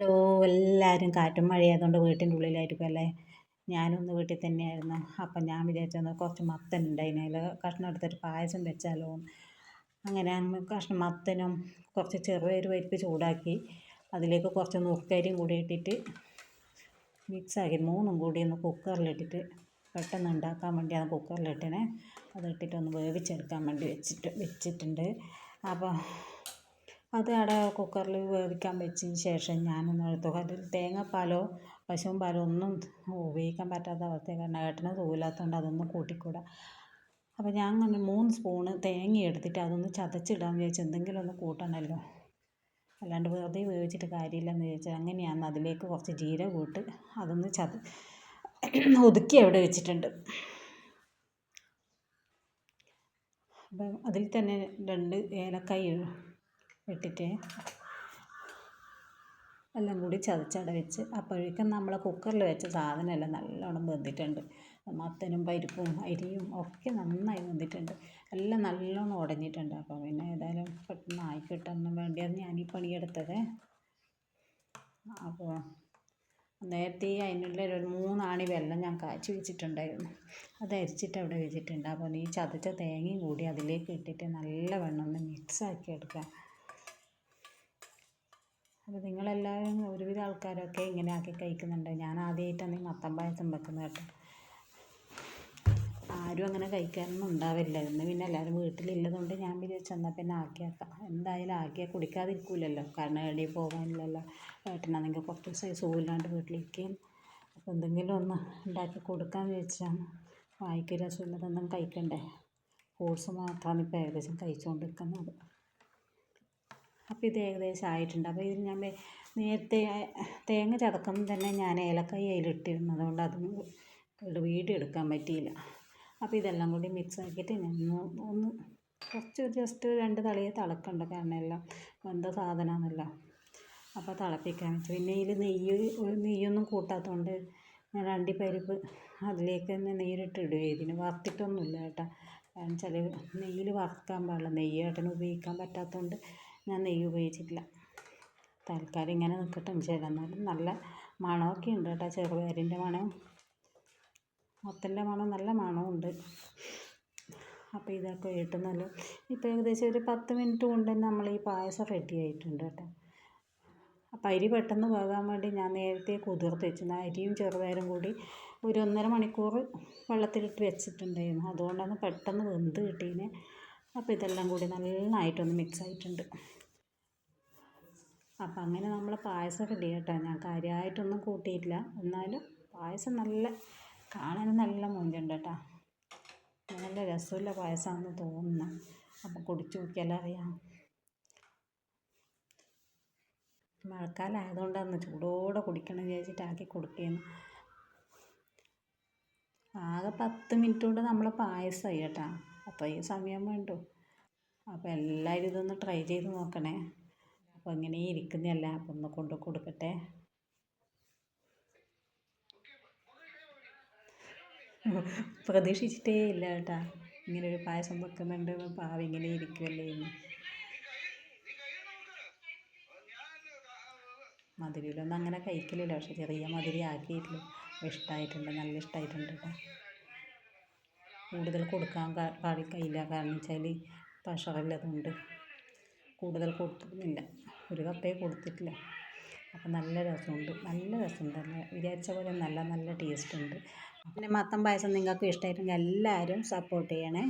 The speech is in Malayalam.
ഹലോ എല്ലാവരും കാറ്റും മഴയായതുകൊണ്ട് വീട്ടിന്റെ ഉള്ളിലായിരിക്കും അല്ലേ? ഞാനൊന്ന് വീട്ടിൽ തന്നെയായിരുന്നു. അപ്പം ഞാൻ വിചാരിച്ചത് കുറച്ച് മത്തൻ ഉണ്ടായിന്. അതിൽ കഷ്ണം എടുത്തിട്ട് പായസം വെച്ചാലോ? അങ്ങനെ കഷ്ണം മത്തനും കുറച്ച് ചെറുപയർ പരിപ്പ് ചൂടാക്കി അതിലേക്ക് കുറച്ച് നുറുക്കരിയും കൂടി ഇട്ടിട്ട് മിക്സാക്കി മൂന്നും കൂടി ഒന്ന് കുക്കറിലിട്ടിട്ട് പെട്ടെന്ന് ഉണ്ടാക്കാൻ വേണ്ടിയാണ് കുക്കറിലിട്ടിനെ. അതിട്ടിട്ടൊന്ന് വേവിച്ചെടുക്കാൻ വേണ്ടി വെച്ചിട്ട് വെച്ചിട്ടുണ്ട്. അപ്പോൾ അത് അവിടെ കുക്കറിൽ വേവിക്കാൻ വെച്ചതിന് ശേഷം ഞാനൊന്ന് എടുത്തു. അതിൽ തേങ്ങാപ്പാലോ പശുവിൻ പാലോ ഒന്നും ഉപയോഗിക്കാൻ പറ്റാത്ത അവസ്ഥയാണ്. കാരണം ഏട്ടന് സുഖമില്ലാത്തതുകൊണ്ട് അതൊന്നും കൂട്ടിക്കൂട. അപ്പോൾ ഞാൻ അങ്ങനെ മൂന്ന് സ്പൂണ് തേങ്ങ എടുത്തിട്ട് അതൊന്ന് ചതച്ചിടാമെന്ന് വിചാരിച്ചു എന്തെങ്കിലും ഒന്ന് കൂട്ടണമല്ലോ അല്ലാണ്ട് വെറുതെ വേവിച്ചിട്ട് കാര്യമില്ലെന്ന് വിചാരിച്ചു അങ്ങനെയാണ് അതിലേക്ക് കുറച്ച് ജീരകം ഇട്ട് അതൊന്ന് ചത ഒതുക്കി അവിടെ വെച്ചിട്ടുണ്ട്. അപ്പം അതിൽ തന്നെ രണ്ട് ഏലക്കായ ഇട്ടിട്ട് എല്ലാം കൂടി ചതച്ചട വെച്ച്. അപ്പോഴേക്കും നമ്മൾ കുക്കറിൽ വെച്ച സാധനമെല്ലാം നല്ലോണം വെന്തിട്ടുണ്ട്. മത്തനും പരിപ്പും അരിയും ഒക്കെ നന്നായി വെന്തിട്ടുണ്ട്. എല്ലാം നല്ലോണം ഉടഞ്ഞിട്ടുണ്ട്. അപ്പോൾ പിന്നെ ഏതായാലും പെട്ടെന്ന് ആയി കിട്ടാൻ വേണ്ടിയാണ് ഞാൻ ഈ പണിയെടുത്തത്. അപ്പോൾ നേരത്തെ അതിനുള്ള ഒരു മൂന്നാണി വെള്ളം ഞാൻ കാച്ചി വെച്ചിട്ടുണ്ടായിരുന്നു. അത് അരിച്ചിട്ട് അവിടെ വെച്ചിട്ടുണ്ട്. അപ്പോൾ ഈ ചതച്ച തേങ്ങയും കൂടി അതിലേക്ക് ഇട്ടിട്ട് നല്ലവണ്ണം ഒന്ന് മിക്സാക്കി എടുക്കുക അപ്പോൾ നിങ്ങളെല്ലാവരും ഒരുവിധ ആൾക്കാരൊക്കെ ഇങ്ങനെ ആക്കി കഴിക്കുന്നുണ്ട്. ഞാൻ ആദ്യമായിട്ടാണ് ഈ മത്തൻ പായസം വെക്കുന്നത് കേട്ടോ. ആരും അങ്ങനെ കഴിക്കാനൊന്നും ഉണ്ടാവില്ല. ഇന്ന് പിന്നെ എല്ലാവരും വീട്ടിലുള്ളതുകൊണ്ട് ഞാൻ വിചാരിച്ചു എന്നാൽ പിന്നെ ആക്കിയേക്കാം എന്തായാലും ആക്കിയാൽ കുടിക്കാതിരിക്കില്ലല്ലോ കാരണം എവിടെയും പോകാനില്ലല്ലോ. ഏട്ടനാണെങ്കിൽ കുറച്ച് ദിവസമായി സുഖമില്ലാണ്ട് വീട്ടിലിരിക്കുകയും അപ്പോൾ എന്തെങ്കിലും ഒന്ന് ഉണ്ടാക്കി കൊടുക്കാമെന്ന് വിചാരിച്ചാണ് വായിക്കൊരു അസുഖമില്ലാതൊന്നും കഴിക്കണ്ടേ. ഫ്രൂട്ട്സ് മാത്രമാണ് ഇപ്പോൾ ഏകദേശം കഴിച്ചുകൊണ്ടിരിക്കുന്നത് അപ്പോൾ ഇത് ഏകദേശം ആയിട്ടുണ്ട്. അപ്പോൾ ഇതിൽ ഞാൻ നേരത്തെ തേങ്ങ ചതക്കുമ്പോൾ തന്നെ ഞാൻ ഏലക്കായ അതിലിട്ടിരുന്നു അതുകൊണ്ട് അത് വീഡിയോ എടുക്കാൻ പറ്റിയില്ല. അപ്പോൾ ഇതെല്ലാം കൂടി മിക്സ് ആക്കിയിട്ട് ഞാൻ ഒന്ന് കുറച്ച് ജസ്റ്റ് രണ്ട് തളിയെ തിളക്കണ്ട കാരണം എല്ലാം വെന്ത സാധനമാണല്ലോ. അപ്പോൾ തിളപ്പിക്കാൻ വെച്ചു. പിന്നെ ഇതിൽ നെയ്യ് നെയ്യൊന്നും കൂട്ടാത്തതുകൊണ്ട് ഞാൻ അണ്ടിപ്പരിപ്പ് അതിലേക്ക് തന്നെ നേരിട്ട് ഇടുകയും ഇതിന് വറുത്തിട്ടൊന്നുമില്ല കേട്ടോ. കാരണം വെച്ചാൽ നെയ്യിൽ വറുക്കാൻ പാടില്ല. നെയ്യ് ഏട്ടന് ഉപയോഗിക്കാൻ പറ്റാത്തതുകൊണ്ട് ഞാൻ നെയ്യ് ഉപയോഗിച്ചിട്ടില്ല. തൽക്കാലം ഇങ്ങനെ നിൽക്കട്ടെ ശരി എന്നാലും നല്ല മണമൊക്കെ ഉണ്ട് കേട്ടോ ചെറുപയറിന്റെ മണം മത്തന്റെ മണം നല്ല മണമുണ്ട് അപ്പോൾ ഇതൊക്കെ നല്ല ഇപ്പോൾ ഏകദേശം ഒരു പത്ത് മിനിറ്റ് കൊണ്ട് തന്നെ നമ്മൾ ഈ പായസം റെഡി ആയിട്ടുണ്ട് കേട്ടോ. അപ്പം അരി പെട്ടെന്ന് വേകാൻ വേണ്ടി ഞാൻ നേരത്തെ കുതിർത്ത് വെച്ചു. അരിയും ചെറുപയറും കൂടി ഒരു ഒന്നര മണിക്കൂർ വെള്ളത്തിലിട്ട് വെച്ചിട്ടുണ്ടായിരുന്നു. അതുകൊണ്ടാണ് പെട്ടെന്ന് വെന്ത് കിട്ടീനെ അപ്പോൾ ഇതെല്ലാം കൂടി നന്നായിട്ടൊന്ന് മിക്സ് ആയിട്ടുണ്ട്. അപ്പം അങ്ങനെ നമ്മൾ പായസം റെഡി കേട്ടോ. ഞാൻ കാര്യമായിട്ടൊന്നും കൂട്ടിയിട്ടില്ല. എന്നാലും പായസം നല്ല കാണാൻ നല്ല മൂഞ്ചുണ്ട് കേട്ടോ. നല്ല രസമുള്ള പായസമാണെന്ന് തോന്നുന്നു. അപ്പം കുടിച്ചു നോക്കിയാലേ അറിയാം. മഴക്കാലായതുകൊണ്ടാണ് ചൂടോടെ കുടിക്കണം വിചാരിച്ചിട്ട് ആക്കി കൊടുക്കുകയാണ് ആകെ പത്ത് മിനിറ്റ് കൊണ്ട് നമ്മൾ പായസമായി കേട്ടോ. അപ്പോൾ ഈ സമയം വേണ്ടു. അപ്പോൾ എല്ലാവരും ഇതൊന്ന് ട്രൈ ചെയ്ത് നോക്കണേ. അപ്പോൾ ഇങ്ങനെ ഇരിക്കുന്നതല്ല. അപ്പോൾ ഒന്ന് കൊണ്ട് കൊടുക്കട്ടെ. പ്രതീക്ഷിച്ചിട്ടേ ഇല്ല കേട്ടാ. ഇങ്ങനെ ഒരു പായസം വെക്കുന്നുണ്ട്. പാവ ഇങ്ങനെ ഇരിക്കുമല്ലേ എന്ന് മധുരയിലൊന്നും അങ്ങനെ കഴിക്കലില്ല. പക്ഷെ ചെറിയ മധുരം ആക്കിയിട്ടില്ല ഇഷ്ടമായിട്ടുണ്ട് നല്ല ഇഷ്ടമായിട്ടുണ്ട് കേട്ടോ. കൂടുതൽ കൊടുക്കാൻ പാടി കഴിയില്ല കാരണം വെച്ചാൽ പ്രഷറുള്ളതുകൊണ്ട് കൂടുതൽ കൊടുത്തിരുന്നില്ല. ഒരു കപ്പേ കൊടുത്തിട്ടില്ല. അപ്പം നല്ല രസമുണ്ട്. നല്ല രസമുണ്ട്. നല്ല വിചാരിച്ച പോലെ നല്ല നല്ല ടേസ്റ്റ് ഉണ്ട്. പിന്നെ മത്തൻ പായസം നിങ്ങൾക്ക് ഇഷ്ടമായിട്ടുണ്ടെങ്കിൽ എല്ലാവരും സപ്പോർട്ട് ചെയ്യണേ.